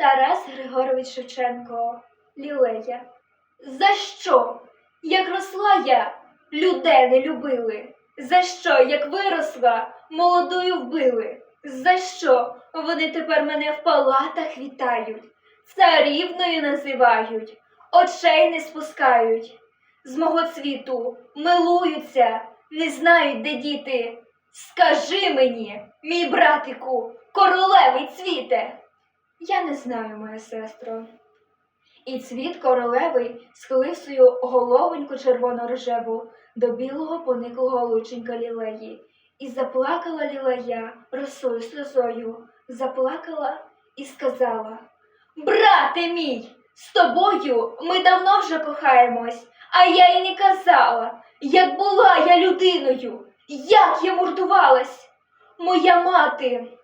Тарас Григорович Шевченко, Лілея. За що? Як росла я, людей не любили. За що, як виросла, молодою вбили? За що вони тепер мене в палатах вітають, царівною називають, очей не спускають. З мого цвіту милуються, не знають, де діти. Скажи мені, мій братику, королевий цвіте. Я не знаю, моя сестро. І цвіт королевий схилив свою головоньку червоно-рожеву до білого пониклого лученька лілеї. І заплакала лілея росою сльозою, заплакала і сказала: Брате мій, з тобою ми давно вже кохаємось, а я й не казала, як була я людиною, як я мордувалась. Моя мати,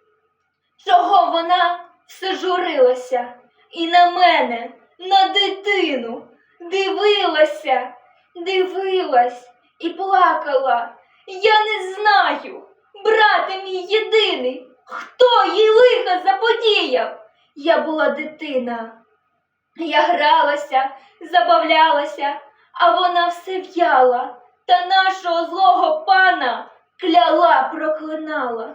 чого вона все журилася і на мене, на дитину, дивилася, дивилась і плакала. Я не знаю, брате мій єдиний, хто їй лиха заподіяв. Я була дитина. Я гралася, забавлялася, а вона все в'яла та нашого злого пана кляла, проклинала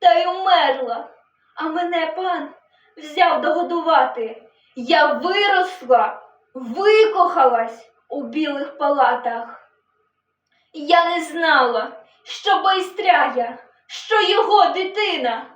та й умерла. А мене пан взяв догодувати. Я виросла, викохалась у білих палатах. Я не знала, що байстряя, що його дитина.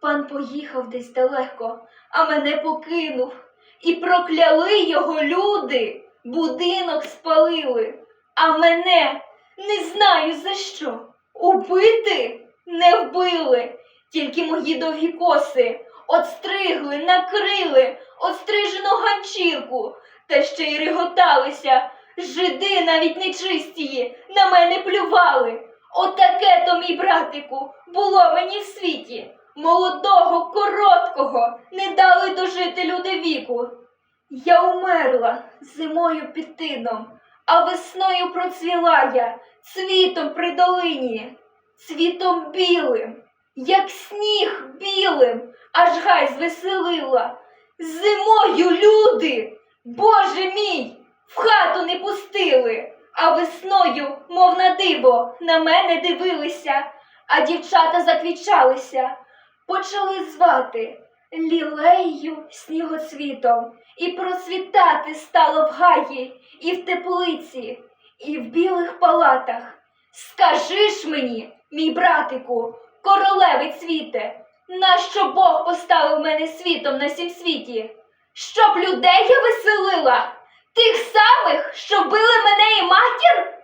Пан поїхав десь далеко, а мене покинув. І прокляли його люди, будинок спалили, а мене не знаю за що. Убити не вбили, тільки мої довгі коси отстригли, накрили, отстрижену ганчірку, та ще й реготалися. Жиди навіть нечистії на мене плювали. Отаке то, мій братику, було мені в світі. Молодого, короткого не дали дожити люди віку. Я умерла зимою під тином, а весною процвіла я цвітом при долині, цвітом білим, як сніг білим, аж гай звеселила. Зимою люди, Боже мій, в хату не пустили, а весною, мов на диво, на мене дивилися, а дівчата заквічалися, почали звати лілею снігоцвітом, і процвітати стало в гаї, і в теплиці, і в білих палатах. Скажи ж мені, мій братику, королевий цвіте, нащо Бог поставив мене світом на сім світі? Щоб людей я веселила, тих самих, що били мене і матір?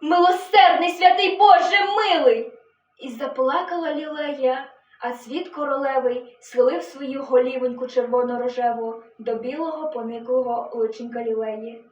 Милосердний святий Боже милий. І заплакала лілея, а цвіт королевий схилив свою голівоньку червоно-рожеву до білого пониклого личинка лілеї.